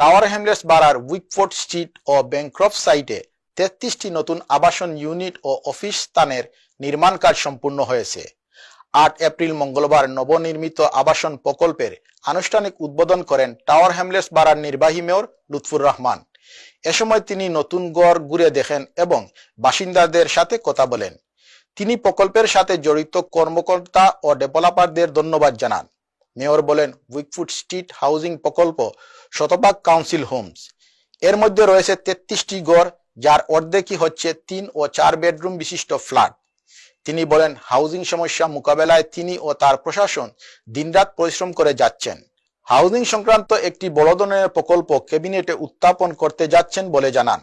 Tower Hamlets বাড়ার উইকফোর্ড street ও ব্যাংক্রফ সাইটে তেত্রিশটি নতুন আবাসন ইউনিট ও অফিস স্থানের নির্মাণ কাজ সম্পূর্ণ হয়েছে। আট এপ্রিল মঙ্গলবার নবনির্মিত আবাসন প্রকল্পের আনুষ্ঠানিক উদ্বোধন করেন টাওয়ার হ্যামলেটস বাড়ার নির্বাহী মেয়র লুৎফুর রহমান। এ সময় তিনি নতুন গড় ঘুরে দেখেন এবং বাসিন্দাদের সাথে কথা বলেন। তিনি প্রকল্পের সাথে জড়িত কর্মকর্তা ও ডেভেলপারদের ধন্যবাদ জানান। মেয়র বলেন উইকফুড স্ট্রিট হাউজিং প্রকল্প শতভাগ কাউন্সিল হোমস। এর মধ্যে রয়েছে তেত্রিশটি গড় যার অর্ধেকই হচ্ছে তিন ও চার বেডরুম বিশিষ্ট ফ্ল্যাট। তিনি বলেন, হাউজিং সমস্যা মোকাবেলায় তিনি ও তার প্রশাসন দিনরাত পরিশ্রম করে যাচ্ছেন। হাউজিং সংক্রান্ত একটি বড় ধরনের প্রকল্প ক্যাবিনেটে উত্থাপন করতে যাচ্ছেন বলে জানান।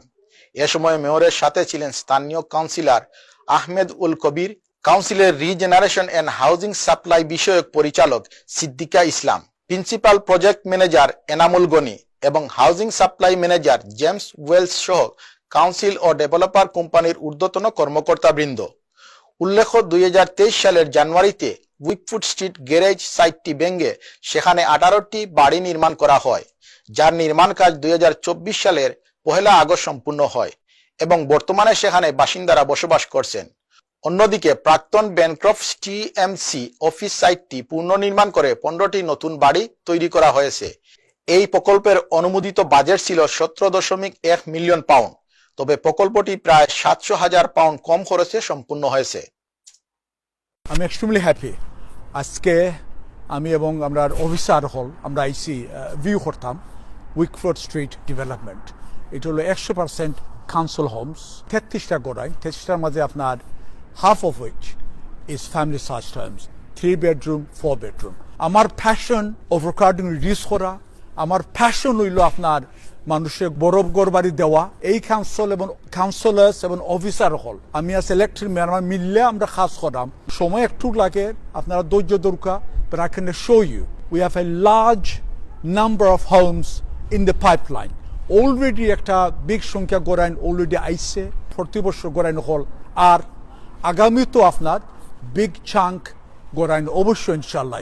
এ সময় মেয়রের সাথে ছিলেন স্থানীয় কাউন্সিলর আহমেদ উল কবির কাউন্সিলের রিজেনারেশন এন্ড হাউজিং সাপ্লাই বিষয়ক পরিচালক Siddika Islam, principal project manager Enamul Gani এবং housing supply manager James Wells সহ কাউন্সিল ও ডেভেলপার কোম্পানির ঊর্ধ্বতন কর্মকর্তাবৃন্দ। উল্লেখ্য, দুই হাজার তেইশ সালের জানুয়ারিতে উইকফুড স্ট্রিট গ্যারেজ সাইটটি ভেঙে সেখানে আঠারোটি বাড়ি নির্মাণ করা হয়, যার নির্মাণ কাজ দুই হাজার চব্বিশ সালের পহেলা আগস্ট সম্পূর্ণ হয় এবং বর্তমানে সেখানে বাসিন্দারা বসবাস করছেন। অন্যদিকে প্রাক্তন ব্যানক্রফ টিএমসি অফিস সাইটটি পুনর্নির্মাণ করে পনেরোটি নতুন বাড়ি তৈরি করা হয়েছে। এই প্রকল্পের অনুমোদিত বাজেট ছিল সতেরো দশমিক এক মিলিয়ন পাউন্ড, তবে প্রকল্পটি প্রায় সাতশো হাজার পাউন্ড কম খরচে সম্পূর্ণ হয়েছে। আমি এক্সট্রিমলি হ্যাপি আজকে আমি এবং আমরা অফিসার হল, আমরা আইসি ভিউ করতাম উইকফোর্ড স্ট্রিট ডেভেলপমেন্ট এটা হলো একশো পার্সেন্ট কাউন্সিল হোমস তেত্রিশটা গোড়ায়, তেত্রিশটার মাঝে আপনার half of which is family search homes three bedroom four bedroom আমার ফ্যাশন ওভারক্রাউডিং রিডিউস করা আমার ফ্যাশন হইল আপনার মানুষের বরফ গড় বাড়ি দেওয়া। এই কাউন্সিল এবং কাউন্সিলার্স এবং অফিসার হল। আমি আজ ইলেকট্রিক মেয়ার মিললে আমরা কাজ করাম। সময় একটু লাগে, আপনারা ধৈর্য দরকার but I can assure you, we have a large number of homes in the pipeline already একটা বিগ সংখ্যা গড়াইন অলরেডি আইসে প্রতি বছর গড়াইন হল। আর আগামী তো আপনার বিগ চাঙ্ক গড়াইন অবশ্যই ইনশাল্লাহ